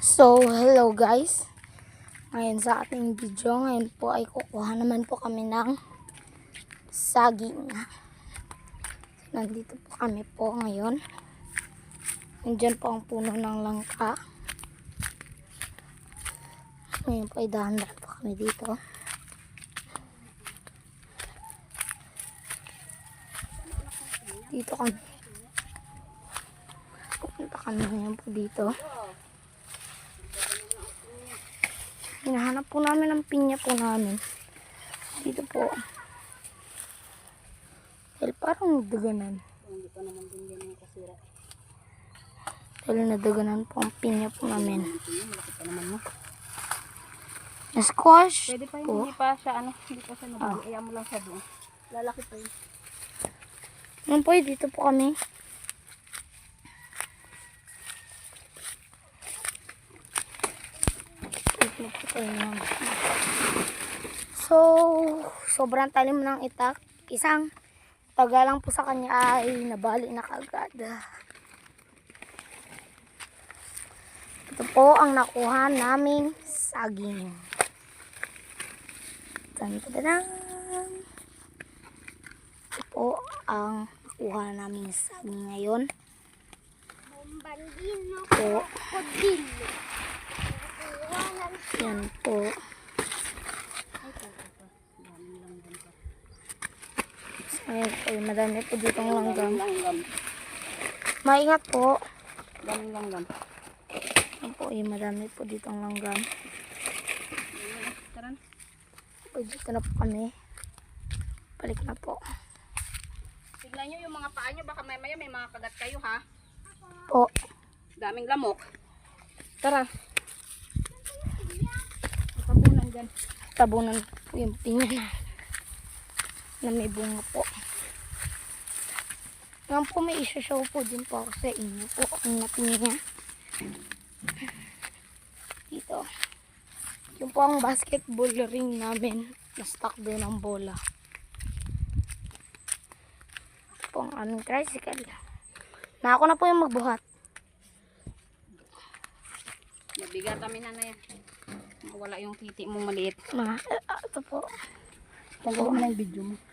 So, hello guys. Ngayon sa ating video, ngayon po ay kukuha naman po kami ng saging. Nandito po kami po ngayon. Nandiyan po ang puno ng langka. Ngayon po ay dahan-dahan po kami dito. Dito kami. Pupunta kami ngayon po dito. Hinahanap po namin ang pinya po namin. Dito po. Dahil parang nadaganan. Hindi pa naman din yan yung kasira. Dahil nadaganan po ang pinya po namin. Malaki pa naman mo. Na squash Pwede pa yun, po. hindi pa siya ano, hindi pa siya nabili. Ayaw mo lang siya doon. Lalaki pa yun. Ngayon po, dito po kami. Ng- So, sobrang talim ng itak. Isang taga lang po sa kanya ay nabali na kagad. Ito po ang nakuha naming saging. Tan tadadam. Ito po ang nakuha namin saging ngayon. Bombardino Po. Codillo. Yan po. Ayun po, madami po ditong langgam. Langgam. Maingat po. Daming langgam. Yan po, yung madami po ditong langgam. Tara na. Po, dito na po kami. Balik na po. Tignan nyo yung mga paa nyo. Baka may maya may mga kagat kayo ha. Po. Daming lamok. Tara. Nakabunan dyan. Tabunan po yung pinya na. May bunga po. Ngayon po may isa-show po din po ako sa inyo po. Ang napinya. Dito. Yung po ang basketball ring namin. Na-stuck doon ang bola. Ito po ang aming tricycle. Na ako na po yung magbuhat. Mabigat kami na na yan. Wala yung titi mo maliit. Na, ah, ito po. Mo na yung video mo.